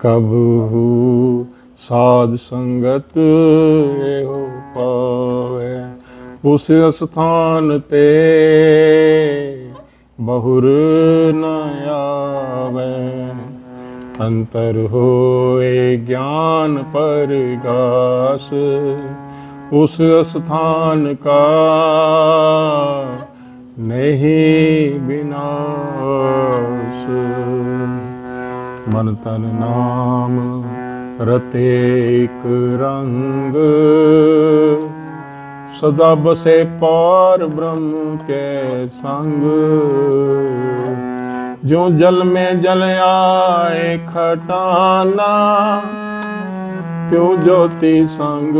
ਕਬਹੂ ਸਾਧ ਸੰਗਤ ਇਹੋ ਪਾਵੇ। ਉਸ ਸਥਾਨ ਤੇ ਬਹੁਰ ਨ ਆਵੇ। ਅੰਤਰ ਹੋਏ ਗਿਆਨ ਪਰਗਾਸ, ਉਸ ਸਥਾਨ ਕਾ ਨਹੀਂ ਬਿਨਾ ਸਿਮਰ ਤਨ ਨਾਮ, ਰਤੇ ਇਕ ਰੰਗ। ਸਦਾ ਬਸੇ ਪਾਰ ਬ੍ਰਹਮ ਕੇ ਸੰਗ। ਜੋ ਜਲ ਮੇ ਜਲ ਆਏ ਖਟਾਨਾ, ਤਿਉ ਜੋਤੀ ਸੰਗ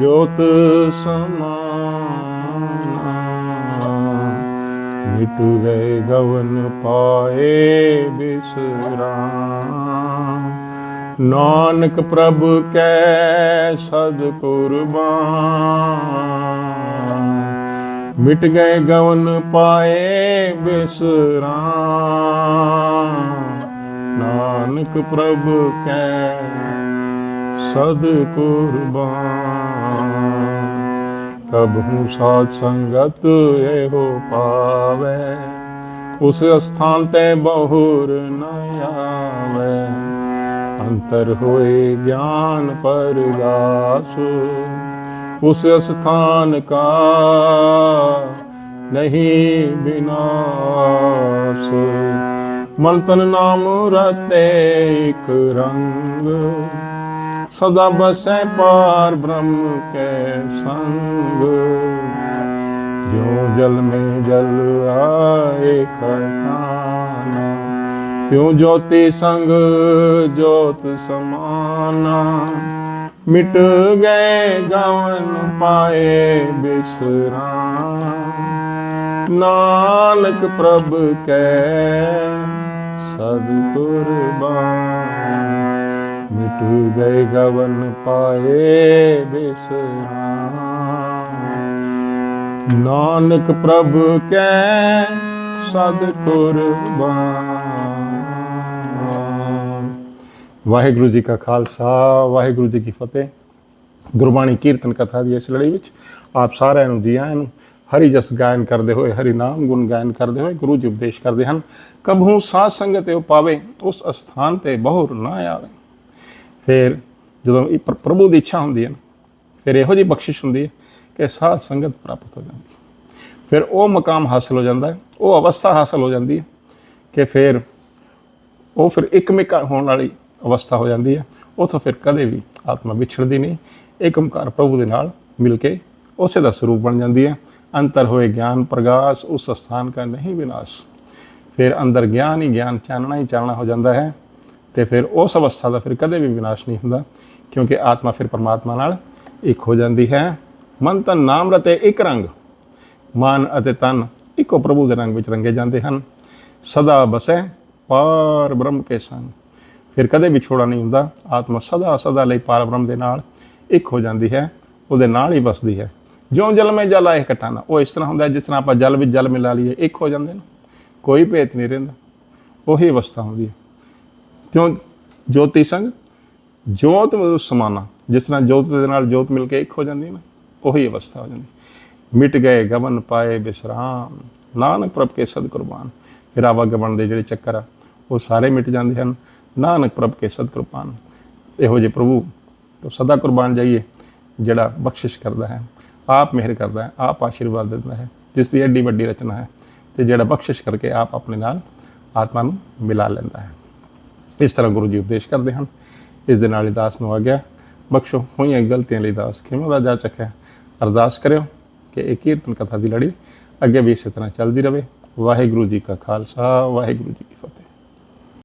ਜੋਤ ਸਮਾਨਾ। ਮਿਟ ਗਏ ਗਵਨ ਪਾਏ ਬਿਸਰਾਮ। ਨਾਨਕ ਪ੍ਰਭ ਕੈ ਸਦ ਕੁਰਬਾਨ। ਮਿਟ ਗਏ ਗਵਨ ਪਾਏ ਬਿਸਰਾਮ। ਨਾਨਕ ਪ੍ਰਭ ਕੈ ਸਦ ਕੁਰਬਾਨ। ਕਬਹੂ ਸਾਧ ਸੰਗਤ ਇਹੋ ਪਾਵੇ। ਉਸ ਅਸਥਾਨ ਤੇ ਬਹੁਰ ਨ ਆਵੇ। ਅੰਤਰ ਹੋਏ ਗਿਆਨ ਪਰਗਾਸ ਉਸ ਸਥਾਨ ਕਾ ਨਹੀਂ ਬਿਨਾਸ਼ ਮਨ ਤਨ ਨਾਮ ਰਤੇ ਇੱਕ ਰੰਗ। ਸਦਾ ਬਸੈ ਪਾਰ ਬ੍ਰਹਮ ਕੈ ਸੰਗ। ਜਿਉ ਜਲ ਮੇ ਜਲ ਆਏ ਖਟਾਨਾ ਤਿਉ ਜੋਤੀ ਸੰਗ ਜੋਤ ਸਮਾਨਾ। ਮਿਟ ਗਏ ਗਵਨ ਪਾਏ ਬਿਸਰਾਮ। ਨਾਨਕ ਪ੍ਰਭ ਕੈ ਸਦ ਕੁਰਬਾਨ ਮਿਟ ਗਏ ਗਵਨ ਪਾਏ ਬਿਸਰਾਮ। ਨਾਨਕ ਪ੍ਰਭ ਕੈ ਸਦ ਕੁਰਬਾਨ। ਵਾਹਿਗੁਰੂ ਜੀ ਕਾ ਖਾਲਸਾ, ਵਾਹਿਗੁਰੂ ਜੀ ਕੀ ਫਤਿਹ। ਗੁਰਬਾਣੀ ਕੀਰਤਨ ਕਥਾ ਦੀ ਇਸ ਲੜੀ ਵਿੱਚ ਆਪ ਸਾਰਿਆਂ ਨੂੰ ਜੀ ਆਇਆਂ ਨੂੰ ਹਰੀ ਜਸ ਗਾਇਨ ਕਰਦੇ ਹੋਏ, ਹਰੀ ਨਾਮ ਗੁਣ ਗਾਇਨ ਕਰਦੇ ਹੋਏ, ਗੁਰੂ ਜੀ ਉਪਦੇਸ਼ ਕਰਦੇ ਹਨ, ਕਬਹੂ ਸਾਧ ਸੰਗਤ ਉਹ ਪਾਵੇ, ਉਸ ਅਸਥਾਨ ਤੇ ਬਹੁਰ ਨਾ ਆਵੇ। ਫਿਰ ਜਦੋਂ ਇਹ ਪ੍ਰ- ਪ੍ਰਭੂ ਦੀ ਇੱਛਾ ਹੁੰਦੀ ਹੈ ਨਾ, ਫਿਰ ਇਹੋ ਜਿਹੀ ਬਖਸ਼ਿਸ਼ ਹੁੰਦੀ ਹੈ ਕਿ ਸਾਧ ਸੰਗਤ ਪ੍ਰਾਪਤ ਹੋ ਜਾਂਦੀ ਹੈ। ਫਿਰ ਉਹ ਮਕਾਮ ਹਾਸਲ ਹੋ ਜਾਂਦਾ ਹੈ ਉਹ ਅਵਸਥਾ ਹਾਸਲ ਹੋ ਜਾਂਦੀ ਹੈ ਕਿ ਫਿਰ ਉਹ ਫਿਰ ਇੱਕ ਇੱਕਮਿਕ ਹੋਣ ਵਾਲੀ ਅਵਸਥਾ ਹੋ ਜਾਂਦੀ ਹੈ ਉਥੋਂ ਫਿਰ ਕਦੇ ਵੀ ਆਤਮਾ ਵਿਛੜਦੀ ਨਹੀਂ ਇੱਕ ਓਮਕਾਰ ਪ੍ਰਭੂ ਦੇ ਨਾਲ ਮਿਲ ਕੇ ਉਸੇ ਦਾ ਸਰੂਪ ਬਣ ਜਾਂਦੀ ਹੈ। ਅੰਤਰ ਹੋਏ ਗਿਆਨ ਪ੍ਰਗਾਸ ਉਸ ਸਥਾਨ ਕਾ ਨਹੀਂ ਵਿਨਾਸ਼। ਫਿਰ ਅੰਦਰ ਗਿਆਨ ਹੀ ਗਿਆਨ ਚਾਨਣਾ ਹੀ ਚਾਨਣਾ ਹੋ ਜਾਂਦਾ ਹੈ। ਤੇ ਫਿਰ ਉਸ ਅਵਸਥਾ ਦਾ ਫਿਰ ਕਦੇ ਵੀ ਵਿਨਾਸ਼ ਨਹੀਂ ਹੁੰਦਾ, ਕਿਉਂਕਿ ਆਤਮਾ ਫਿਰ ਪਰਮਾਤਮਾ ਨਾਲ ਇੱਕ ਹੋ ਜਾਂਦੀ ਹੈ। ਮਨ ਤਨ ਨਾਮ ਰਤੇ ਇੱਕ ਰੰਗ, ਮਨ ਅਤੇ ਤਨ ਇੱਕੋ ਪ੍ਰਭੂ ਦੇ ਰੰਗ ਵਿੱਚ ਰੰਗੇ ਜਾਂਦੇ ਹਨ। ਸਦਾ ਬਸੈ ਪਾਰ ਬ੍ਰਹਮ ਕੇ ਸੰਗ। ਫਿਰ ਕਦੇ ਵਿਛੋੜਾ ਨਹੀਂ ਹੁੰਦਾ, ਆਤਮਾ ਸਦਾ ਸਦਾ ਲਈ ਪਾਰ ਬ੍ਰਹਮ ਦੇ ਨਾਲ ਇੱਕ ਹੋ ਜਾਂਦੀ ਹੈ, ਉਹਦੇ ਨਾਲ ਹੀ ਵਸਦੀ ਹੈ। ਜਿਉਂ ਜਲ ਮੈਂ ਜਲ ਆਏ ਇਕੱਠਾ ਉਹ ਇਸ ਤਰ੍ਹਾਂ ਹੁੰਦਾ ਜਿਸ ਤਰ੍ਹਾਂ ਆਪਾਂ ਜਲ ਵਿੱਚ ਜਲ ਮਿਲਾ ਲਈਏ, ਇੱਕ ਹੋ ਜਾਂਦੇ ਨੇ। ਕੋਈ ਭੇਤ ਨਹੀਂ ਰਹਿੰਦਾ, ਉਹੀ ਅਵਸਥਾ ਹੁੰਦੀ ਹੈ। ਕਿਉਂ? ਜੋਤੀ ਸੰਗ, ਜੋਤ ਮਤਲਬ ਸਮਾਨਾ। ਜਿਸ ਤਰ੍ਹਾਂ ਜੋਤ ਦੇ ਨਾਲ ਜੋਤ ਮਿਲ ਕੇ ਇੱਕ ਹੋ ਜਾਂਦੀ ਹੈ ਨਾ, ਉਹੀ ਅਵਸਥਾ ਹੋ ਜਾਂਦੀ। ਮਿਟ ਗਏ ਗਵਨ ਪਾਏ ਬਿਸਰਾਮ, ਨਾਨਕ ਪ੍ਰਭ ਕੇ ਸਦ ਕੁਰਬਾਨ ਫਿਰ ਆਵਾਗਮਨ ਦੇ ਜਿਹੜੇ ਚੱਕਰ ਆ, ਉਹ ਸਾਰੇ ਮਿਟ ਜਾਂਦੇ ਹਨ। ਨਾਨਕ ਪ੍ਰਭ ਕੇ ਸਦ ਕੁਰਬਾਨ ਇਹੋ ਜਿਹੇ ਪ੍ਰਭੂ, ਤੋਂ ਸਦਾ ਕੁਰਬਾਨ ਜਾਈਏ, ਜਿਹੜਾ ਬਖਸ਼ਿਸ਼ ਕਰਦਾ ਹੈ। ਆਪ ਮਿਹਰ ਕਰਦਾ ਹੈ, ਆਪ ਆਸ਼ੀਰਵਾਦ ਦਿੰਦਾ ਹੈ, ਜਿਸ ਦੀ ਐਡੀ ਵੱਡੀ ਰਚਨਾ ਹੈ, ਤੇ ਜਿਹੜਾ ਬਖਸ਼ਿਸ਼ ਕਰਕੇ ਆਪ ਆਪਣੇ ਨਾਲ ਆਤਮਾ ਨੂੰ ਮਿਲਾ ਲੈਂਦਾ ਹੈ। ਇਸ ਤਰ੍ਹਾਂ ਗੁਰੂ ਜੀ ਉਪਦੇਸ਼ ਕਰਦੇ ਹਨ। ਇਸ ਦੇ ਨਾਲ ਹੀ ਦਾਸ ਨੂੰ ਆ ਗਿਆ। ਬਖਸ਼ੋ, ਹੋਈਆਂ ਗਲਤੀਆਂ ਲਈ ਦਾਸ ਕਿਵੇਂ ਦਾ ਜਾ ਚੱਕਿਆ? ਅਰਦਾਸ ਕਰਿਓ ਕਿ ਇਹ ਕੀਰਤਨ ਕਥਾ ਦੀ ਲੜੀ ਅੱਗੇ ਵੀ ਇਸੇ ਤਰ੍ਹਾਂ ਚੱਲਦੀ ਰਹੇ। ਵਾਹਿਗੁਰੂ ਜੀ ਕਾ ਖਾਲਸਾ, ਵਾਹਿਗੁਰੂ ਜੀ ਕੀ ਫਤਿਹ।